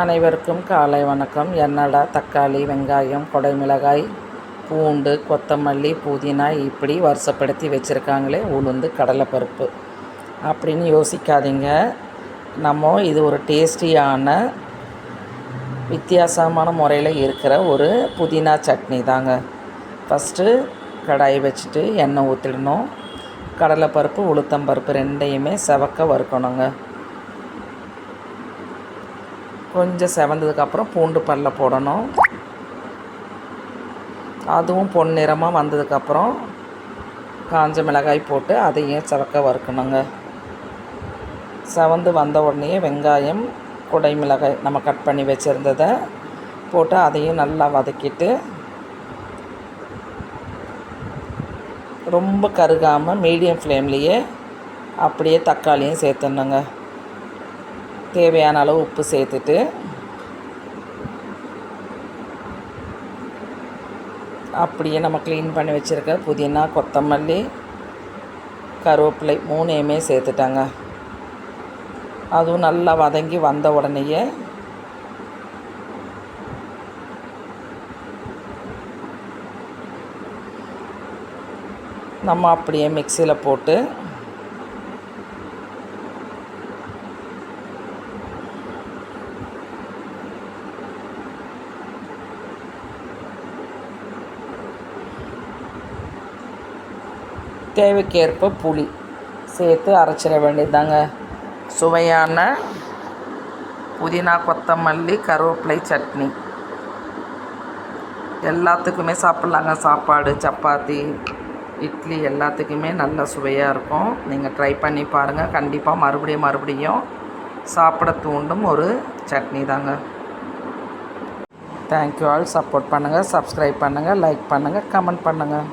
அனைவருக்கும் காலை வணக்கம். என்னடா தக்காளி வெங்காயம் கொடைமிளகாய் பூண்டு கொத்தமல்லி புதினா இப்படி வருஷப்படுத்தி வச்சுருக்காங்களே உளுந்து கடலைப்பருப்பு. அப்படின்னு யோசிக்காதீங்க. நம்ம இது ஒரு டேஸ்டியான வித்தியாசமான முறையில் இருக்கிற ஒரு புதினா சட்னி தாங்க. ஃபஸ்ட்டு கடாய் வச்சுட்டு எண்ணெய் ஊற்றிடணும் கடலைப்பருப்பு உளுத்தம்பருப்பு ரெண்டையுமே செவக்க வறுக்கணுங்க. கொஞ்சம் செவந்ததுக்கப்புறம் பூண்டு பல்ல போடணும். அதுவும் பொன்னிறமாக வந்ததுக்கப்புறம் காஞ்ச மிளகாய் போட்டு அதையும் செவக்க வறுக்கணுங்க. செவந்து வந்த உடனே வெங்காயம் குடை மிளகாய் நம்ம கட் பண்ணி வச்சுருந்ததை போட்டு அதையும் நல்லா வதக்கிட்டு ரொம்ப கருகாமல் மீடியம் ஃப்ளேம்லேயே அப்படியே தக்காளியும் சேர்த்துடணுங்க. தேவையான அளவு உப்பு சேர்த்துட்டு அப்படியே நம்ம க்ளீன் பண்ணி வச்சுருக்க புதினா கொத்தமல்லி கருவேப்பிலை மூணையுமே சேர்த்துட்டாங்க. அதுவும் நல்லா வதங்கி வந்த உடனேயே நம்ம அப்படியே மிக்சியில் போட்டு தேவைக்கேற்ப புளி சேர்த்து அரைச்சிட வேண்டியதுதாங்க. சுவையான புதினா கொத்தமல்லி கருவேப்பிலை சட்னி. எல்லாத்துக்குமே சாப்பிட்லாங்க. சாப்பாடு சப்பாத்தி இட்லி எல்லாத்துக்குமே நல்ல சுவையாக இருக்கும். நீங்கள் ட்ரை பண்ணி பாருங்கள் கண்டிப்பாக மறுபடியும் மறுபடியும் சாப்பிட தூண்டும் ஒரு சட்னி தாங்க. தேங்க்யூ ஆல் சப்போர்ட் பண்ணுங்கள் சப்ஸ்கிரைப் பண்ணுங்கள் லைக் பண்ணுங்கள் கமெண்ட் பண்ணுங்கள்